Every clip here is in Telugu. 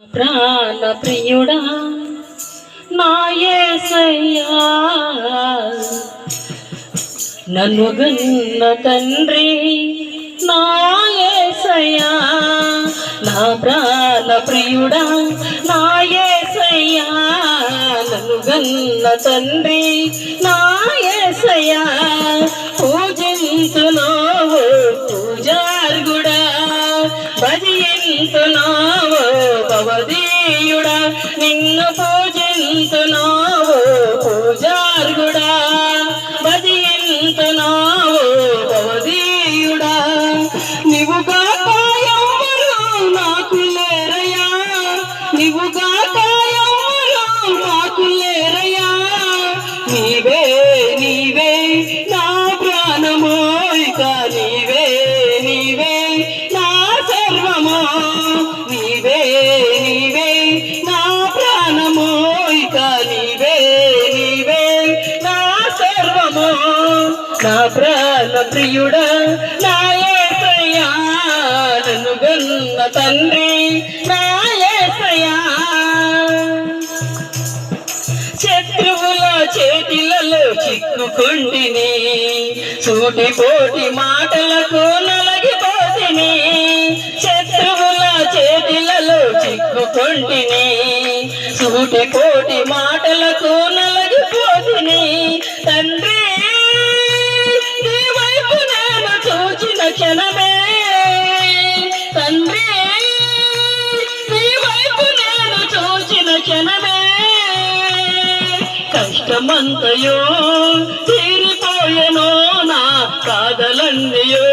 ప్రాణ ప్రియుడా నాయసయ్యా నన్ను గన్న తండ్రి నాయసయ్యా నా ప్రాణ ప్రియుడా నాయసయ్యా నన్ను గన్న తండ్రి నాయసయ్యా యేసయ్యా పూజింతులో పూజార్గుడా భజయింతునావో నిన్ను పూజింతునావో నా ప్రాణ ప్రియుడా నా యేసయ్యా నన్ను గన్న తండ్రి నా యేసయ్యా శత్రువుల చేతిలలో చిక్కుకుంటిని సూటి పోటి మాటలకు నలగిపోతిని శత్రువుల చేతిలలో చిక్కుకుంటిని సూటి పోటి మాటలకు నలగిపోతిని తండ్రి కష్టమంతయో తీరిపోయెను నా కాదలన్నయో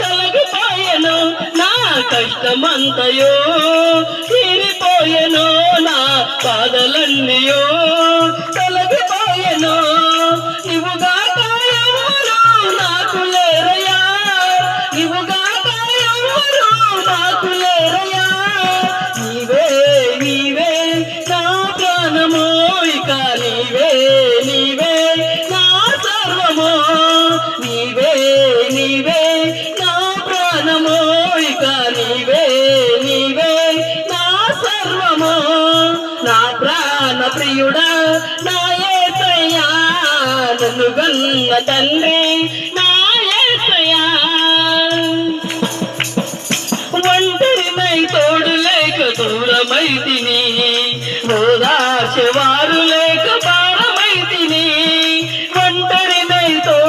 కలగిపోయెను నా కష్టమంతయో తీరిపోయెను నా కాదలన్నయో నా ప్రాణ ప్రియుడా నా ఏసయ్యా నన్ను గన్న తండ్రి నా ఒంటరిమై తోడు లేక దూరమై తిని ఓదార్చేవారులే.